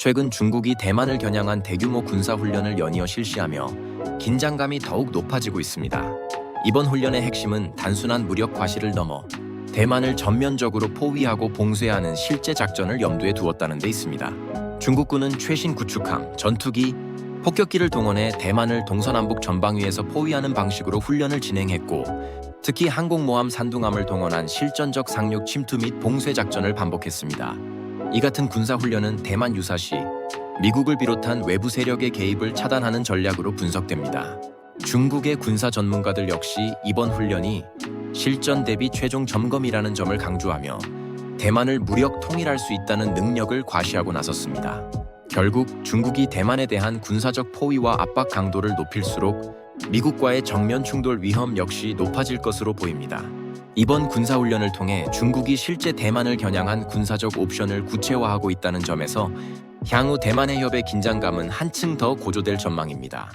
최근 중국이 대만을 겨냥한 대규모 군사 훈련을 연이어 실시하며 긴장감이 더욱 높아지고 있습니다. 이번 훈련의 핵심은 단순한 무력 과시를 넘어 대만을 전면적으로 포위하고 봉쇄하는 실제 작전을 염두에 두었다는 데 있습니다. 중국군은 최신 구축함, 전투기, 폭격기를 동원해 대만을 동서남북 전방위에서 포위하는 방식으로 훈련을 진행했고 특히 항공모함 산둥함을 동원한 실전적 상륙 침투 및 봉쇄 작전을 반복했습니다. 이 같은 군사 훈련은 대만 유사시 미국을 비롯한 외부 세력의 개입을 차단하는 전략으로 분석됩니다. 중국의 군사 전문가들 역시 이번 훈련이 실전 대비 최종 점검이라는 점을 강조하며 대만을 무력 통일할 수 있다는 능력을 과시하고 나섰습니다. 결국 중국이 대만에 대한 군사적 포위와 압박 강도를 높일수록 미국과의 정면 충돌 위험 역시 높아질 것으로 보입니다. 이번 군사훈련을 통해 중국이 실제 대만을 겨냥한 군사적 옵션을 구체화하고 있다는 점에서 향후 대만 해협의 긴장감은 한층 더 고조될 전망입니다.